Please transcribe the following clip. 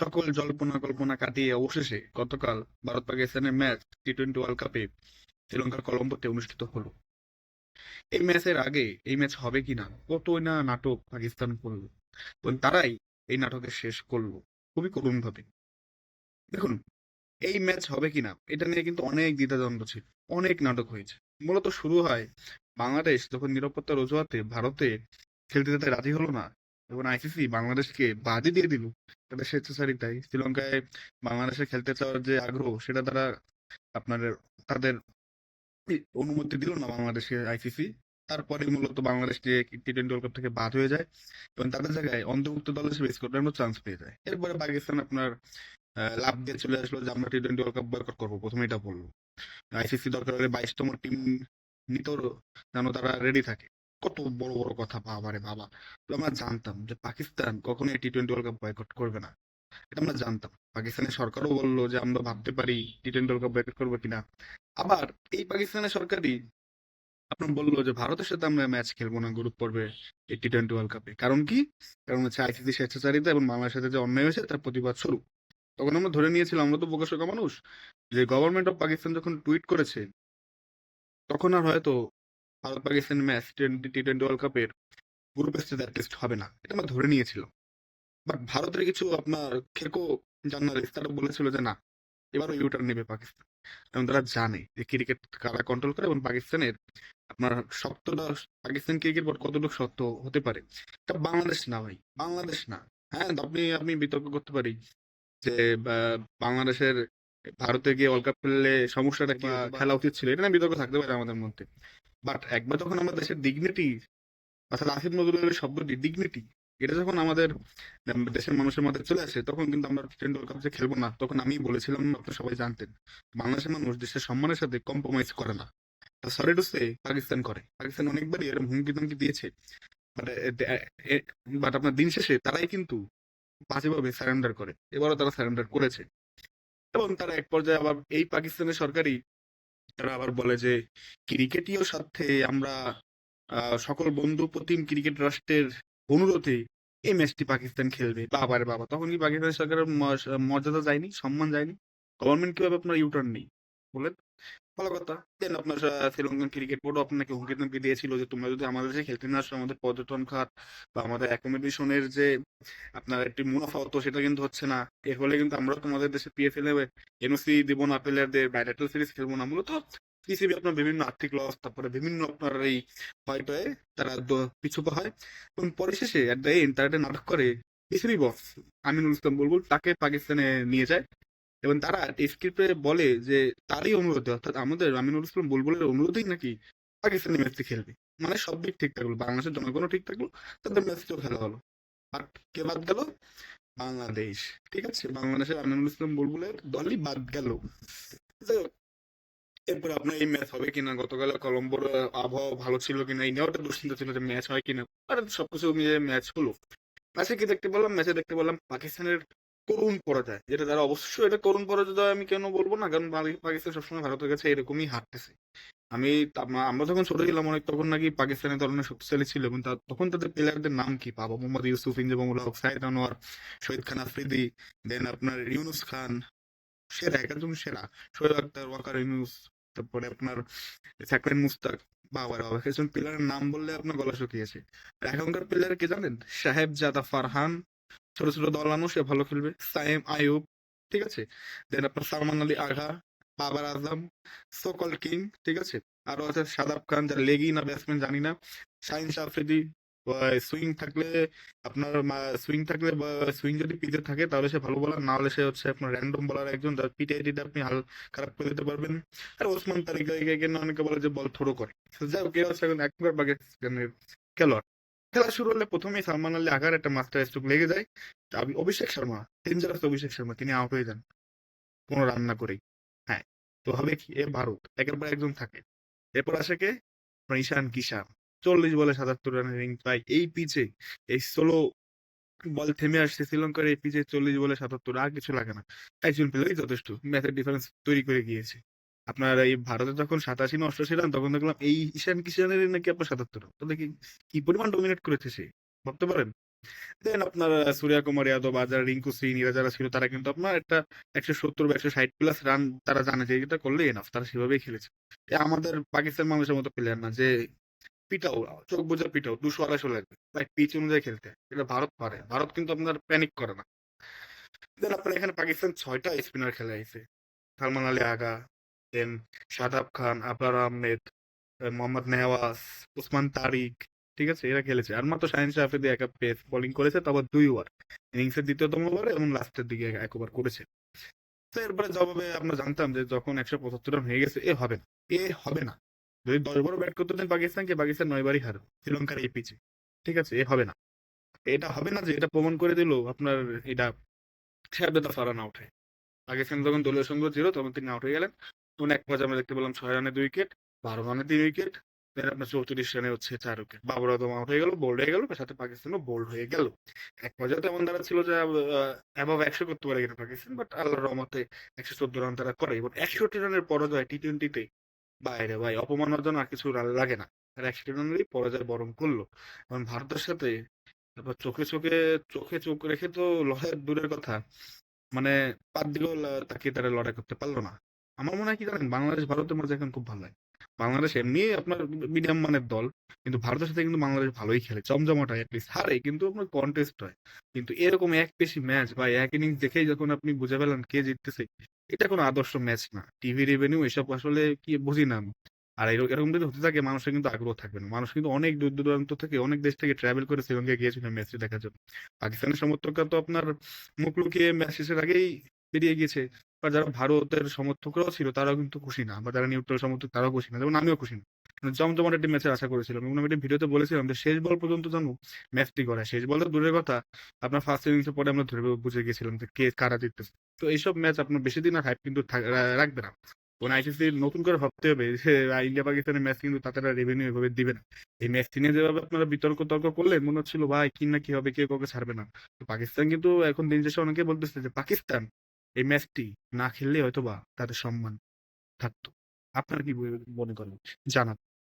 সকল জল্পনা কল্পনা কাটিয়ে অবশেষে গতকাল ভারত পাকিস্তানের ম্যাচ টি টোয়েন্টি ওয়ার্ল্ড কাপে শ্রীলঙ্কার কলম্বোতে অনুষ্ঠিত হলো। এই ম্যাচের আগে এই ম্যাচ হবে কিনা, কতই না নাটক পাকিস্তান করল, এবং তারাই এই নাটকের শেষ করল, খুবই করুণ ভাবে দেখুন, এই ম্যাচ হবে কিনা, এটা নিয়ে কিন্তু অনেক দ্বিধাদ্বন্দ্ব ছিল, অনেক নাটক হয়েছে। মূলত শুরু হয় বাংলাদেশ যখন নিরাপত্তার অজুহাতে ভারতে খেলতে যেতে রাজি হলো না এবং আইসিসি বাংলাদেশকে বাদই দিয়ে দিল। তাদের স্বেচ্ছাচারিতায় শ্রীলঙ্কায় বাংলাদেশে খেলতে চাওয়ার যে আগ্রহ, সেটা তারা আপনার তাদের অনুমতি দিল না বাংলাদেশকে আইসিসি। তারপরে মূলত বাংলাদেশ যে টি টোয়েন্টি ওয়ার্ল্ড কাপ থেকে বাদ হয়ে যায় এবং তাদের জায়গায় অন্তর্ভুক্ত দল হিসেবে স্কটল্যান্ডও চান্স পেয়ে যায়। এরপরে পাকিস্তান আপনার লাভ দিয়ে চলে আসলো যে আমরা T twenty World Cup boycott করব প্রথমে এটা বলল। আইসিসি দরকার হলে বাইশতম টিম নিতেও যেন তারা রেডি থাকে। কত বড় বড় কথা বাবা। রে বাবা আমরা জানতাম যে পাকিস্তান কখনোই T twenty World Cup boycott করবে না। এটা আমরা জানতাম। পাকিস্তানের সরকারও বলল যে আমরা ভাবতে পারি T twenty World Cup boycott করব কিনা। আবার এই পাকিস্তানের সরকারই আপনার বলল যে ভারতের সাথে আমরা ম্যাচ খেলব না গ্রুপ পর্বে এই টি টোয়েন্টি ওয়ার্ল্ড কাপে কারণ কি? কারণ হচ্ছে আইসিসি স্বেচ্ছাচারিতা এবং বাংলাদেশের সাথে যে অন্যায় হয়েছে তার প্রতিবাদ স্বরূপ। তখন আমরা ধরে নিয়েছিলাম, আমরা তো বোকাশোকা মানুষ, যে গভর্নমেন্ট অফ পাকিস্তান যখন টুইট করেছে, তখন আর হয়তো Bharat Pakistan match T twenty World কাপের গ্রুপ স্টেজ অ্যাটলিস্ট হবে না। এটা আমরা ধরে নিয়েছিল বাট ভারতের কিছু আপনার খেকো জার্নালিস্ট তারা বলেছিল যে না এবারও ইউটার্ন নেবে পাকিস্তান। এবং তারা জানে যে ক্রিকেট কারা কন্ট্রোল করে এবং পাকিস্তানের আপনার শক্তটা পাকিস্তান ক্রিকেট বোর্ড কতটুকু শক্ত হতে পারে। এটা বাংলাদেশ না ভাই বাংলাদেশ না। হ্যাঁ আপনি আমি বিতর্ক করতে পারি যে বাংলাদেশের ভারতে গিয়ে ওয়ার্ল্ড কাপ খেললে সমস্যাটা কি খেলা উচিত ছিল? এটা নিয়ে বিতর্ক থাকতে পারে আমাদের মধ্যে। বাট একবার যখন আমাদের দেশের ডিগনিটি অর্থাৎ আসিফ নজরুলের শব্দটি ডিগনিটি এটা যখন আমাদের দেশের মানুষের মধ্যে চলে আসে, তখন কিন্তু আমরা টি টোয়েন্টি ওয়ার্ল্ড কাপ যে খেলব না, তখন আমি বলেছিলাম, আপনারা সবাই জানতেন, বাংলাদেশের মানুষ দেশের সম্মানের সাথে কম্প্রোমাইজ করে না। সরি টু সে পাকিস্তান করে। পাকিস্তান অনেকবারই এরকম হুমকি তুমকি দিয়েছে। বাট আপনার দিন শেষে তারাই কিন্তু বাজেভাবে সারেন্ডার করে। এবারও তারা সারেন্ডার করেছে। এবং তারা এক পর্যায়ে আবার এই পাকিস্তানের সরকারি তারা আবার বলে যে, ক্রিকেটীয় স্বার্থে আমরা সকল বন্ধু প্রতিম ক্রিকেট রাষ্ট্রের অনুরোধে এই ম্যাচটি পাকিস্তান খেলবে। বাবারে বাবা তখন কি পাকিস্তান সরকারের মর্যাদা যায়নি, সম্মান যায়নি। গভর্নমেন্ট কীভাবে আপনার ইউটার্ন নেই? বলেন। ভালো কথা। দেন আপনার শ্রীলঙ্কান ক্রিকেট বোর্ডও আপনাকে হুমকি তুমকি দিয়েছিল যে তোমরা যদি আমাদের দেশে খেলতে না আসো, আমাদের পর্যটন খাত বা আমাদের অ্যাকোমোডেশনের যে আপনার একটি মুনাফা হতো সেটা কিন্তু হচ্ছে না। এর ফলে কিন্তু আমরা তোমাদের দেশে পিএসএল এ এনওসি দিব না প্লেয়ারদের বাইলেটাল সিরিজ খেলব না, মূলত পিসিবি আপনার বিভিন্ন আর্থিক লস তারপরে বিভিন্ন আপনার এই হয়টয়ে তারা দ- পিছু পা হয় এবং পরিশেষে এট দ্য এন্ড নাটক করে পিসিবি বস আমিনুল ইসলাম বুলবুল তাকে পাকিস্তানে নিয়ে যায়। এবং তারা স্ক্রিপ্টে বলে যে, তারই অনুরোধে, অর্থাৎ আমাদের আমিনুল ইসলাম বুলবুলের অনুরোধেই নাকি পাকিস্তানি ম্যাচটি খেলবে। মানে সব দিক ঠিক থাকল, বাংলাদেশের জনগণও ঠিক থাকল, তাদের ম্যাচটিও খেলা হলো। আর কে বাদ গেল? বাংলাদেশ। ঠিক আছে, বাংলাদেশের আমিনুল ইসলাম বুলবুলের দলই বাদ গেল। এরপরে আপনার এই ম্যাচ হবে কিনা? গতকাল কলম্বোর আবহাওয়া ভালো ছিল কিনা? এই নিয়েও একটা দুশ্চিন্তা ছিল যে ম্যাচ হয় কিনা? আর সবকিছু মিলিয়ে ম্যাচ হলো। ম্যাচে কি দেখতে পেলাম? ম্যাচে দেখতে পেলাম পাকিস্তানের করুণ পরাজয়, যেটা তারা অবশ্যই এটা করুণ পরাজয় আমি কেন বলব না? কারণ পাকিস্তান সবসময় ভারতের কাছে এরকমই হারতেছে। আমি আমরা যখন ছোট ছিলাম, অনেক তখন নাকি পাকিস্তানের ধরনের শক্তিশালী ছিল এবং তখন তাদের প্লেয়ারদের নাম কি? বাবা মোহাম্মদ ইউসুফ ইনজামুল হক সাইদ আনোয়ার, শহীদ খান আফ্রিদি দেন আপনার ইউনুস খান, সেরা একজন সেরা। শোয়েব আক্তার ওয়াকার ইউনুস, তারপরে আপনার সাকরেন মুস্তাক বাবার বাবা, একজন প্লেয়ারের নাম বললে আপনার গলা শুকিয়েছে এখনকার প্লেয়ার কে জানেন? সাহেব জাদা ফারহান ছোট ছোট দল সে ভালো খেলবে সাইম আয়ুব ঠিক আছে দেন আপনার সালমান আলী আঘা বাবার আজম সকল কিং ঠিক আছে আরও আছে সাদাব খান যার লেগি না ব্যাটসম্যান জানি না শাহিন আফ্রিদি সুইং থাকলে আপনার সুইং থাকলে সুইং যদি পিচে থাকে তাহলে সে ভালো বলার না হলে সে হচ্ছে আপনার র্যান্ডম বলার একজন যার পিটে এটিতে আপনি হাল খারাপ করে দিতে পারবেন আর ওসমান তারিক অনেকে বলে যে বল থ্রো করে যাই হোক হচ্ছে এখন একবার পাকিস্তানের খেলোয়াড় খেলা শুরু হলে প্রথমেই সালমান আলী আগার একটা মাস্টার স্ট্রোক লেগে যায়। অভিষেক শর্মা ডেঞ্জারাস অভিষেক শর্মা, তিনি আউট হয়ে যান। কোনো রান না করেই। হ্যাঁ তো হবে কি? এ ভারত একের পর একজন থাকে। এরপর আসে কে? ঈশান কিষান চল্লিশ বলে সাতাত্তর রানের রিং পাই এই পিচে এই ষোলো বল থেমে আসছে শ্রীলঙ্কার এই পিচে চল্লিশ বলে সাতাত্তর, আর কিছু লাগে না। একজন পেলেই যথেষ্ট। ম্যাচের ডিফারেন্স তৈরি করে গিয়েছে। আপনার এই ভারতে যখন সাতাশি না অষ্টাশি রান, তখন দেখলাম এই ঈশান কিষানের নাকি আপনার সাতাত্তর তো দেখি কি পরিমাণ ডোমিনেট করেছে সে, ভাবতে পারেন? দেন আপনার সূর্যা কুমার যাদব আর যারা রিঙ্কু সিং, এরা যারা ছিল, তারা কিন্তু আপনার একটা একশো সত্তর বা একশো ষাট প্লাস রান তারা জানে যে এটা করলে এনাফ তারা সেভাবেই খেলেছে। আমাদের পাকিস্তান মানুষের মতো প্লেয়ার না যে পিটাও, চোখ বোঝা পিটাও, দুশো আড়াইশো লাগবে ভাই পিচ অনুযায়ী খেলতে। এটা ভারত পারে, ভারত কিন্তু আপনার প্যানিক করে না। দেন আপনার এখানে পাকিস্তান ছয়টা স্পিনার খেলে আইছে, সালমান আলী আগা দেন শাদাব খান আবরার আহমেদ আহ, মোহাম্মদ নেওয়াজ উসমান তারিক ঠিক আছে? এরা খেলেছে। আর মাত্র শাহিন শাহ আফ্রিদি একা পেস বোলিং করেছে তারপর দুই ওভার ইনিংসের দ্বিতীয়তম ওভারে এবং লাস্টের দিকে এক- ওভার করেছে। তো এরপরে জবাবে আমরা জানতাম যে যখন একশো পঁচাত্তর রান হয়ে গেছে এ হবে না এ হবে না। যদি দশ বড় ব্যাট করতে দেন পাকিস্তানকে পাকিস্তান নয়বারই হারবে শ্রীলঙ্কার এই পিচে ঠিক আছে? এ হবে না। এটা হবে না যে এটা প্রমাণ করে দিল আপনার এটা শেহাবদাদা ফারান আউট হয় পাকিস্তান যখন দলীয় সংঘ ছিল তখন তিনি আউট হয়ে গেলেন। তখন এক পর্যায়ে আমরা দেখতে পেলাম ছয় রানে দুই উইকেট, বারো রানে তিন উইকেট আপনার চৌত্রিশ রানে হচ্ছে চার উইকেট। বাবর আদম আউট হয়ে গেল, বোল্ড হয়ে গেল সাথে পাকিস্তানও বোল্ড হয়ে গেল। এক পর্যায়ে তেমন তারা ছিল যে অ্যাভাব একশো করতে পারে কিনা পাকিস্তান বাট আল্লাহর রহমতে একশো চোদ্দ রান তারা করে। এবং একষট্টি রানের পরাজয় টি টোয়েন্টিতে বাইরে ভাই, অপমানের জন্য আর কিছু লাগে না। আর একষট্টি রানেরই পরাজয় বরং করল। কারণ ভারতের সাথে তারপর চোখে চোখে চোখে চোখ রেখে তো লড়াইয়ের দূরের কথা মানে পাঁচ দিকেও তাকিয়ে তারা লড়াই করতে পারল না। আমার মনে হয় কি জানেন? বাংলাদেশ, ভারতের মধ্যে এখন খুব ভালো লাগে। বাংলাদেশ এমনি আপনার মিডিয়াম মানের দল, কিন্তু ভারতের সাথে কিন্তু বাংলাদেশ ভালোই খেলে। জমজমাট হয় অ্যাটলিস্ট হারে, কিন্তু আপনার কন্টেস্ট হয়। কিন্তু এরকম এক পেশি ম্যাচ বা এক ইনিংস দেখেই যখন আপনি বুঝে পেলেন কে জিততেছে, এটা কোনো আদর্শ ম্যাচ না। টিভি রেভিনিউ এসব আসলে কি বুঝি না। আর এর- এরকম যদি হতে থাকে, মানুষের কিন্তু আগ্রহ থাকবে না। মানুষ কিন্তু অনেক দূর দূরান্ত থেকে অনেক দেশ থেকে ট্রাভেল করে শ্রীলঙ্কা গিয়েছিল ম্যাচটি দেখার জন্য। পাকিস্তানের সমর্থকরা তো আপনার মুখ লুকিয়ে ম্যাচ শেষের আগেই বেরিয়ে গিয়েছে। বা যারা ভারতের সমর্থকরাও ছিল, তারাও কিন্তু খুশি না, বা যারা নিউট্রাল সমর্থক, তারাও খুশি না। যেমন আমিও খুশি না। মানে জমজমাট একটি ম্যাচের আশা করেছিলাম এবং আমি একটা ভিডিওতে বলেছিলাম যে, শেষ বল পর্যন্ত যেন ম্যাচটি করে শেষ বল তো দূরের কথা, আপনার ফার্স্ট ইনিংসের পরে আমরা ধরে বুঝে গেছিলাম যে, কে কারা জিততেছে। তো এইসব ম্যাচ আপনার বেশি দিন আর হাইপ কিন্তু রাখবে না। কোন আইসিসি নতুন করে ভাবতে হবে যে ইন্ডিয়া পাকিস্তানের ম্যাচ কিন্তু তাদের রেভিনিউ এভাবে দিবে না। এই ম্যাচ নিয়ে যেভাবে আপনারা বিতর্ক তর্ক করলেন, মনে হচ্ছিল, ভাই, কি না কি হবে কেউ কাউকে ছাড়বে না? তো পাকিস্তান কিন্তু এখন দিন শেষে অনেকে বলতেছে যে, পাকিস্তান এই ম্যাচটি না খেললে হয়তোবা তাদের সম্মান থাকতো। আপনার কি মনে করেন? জানান।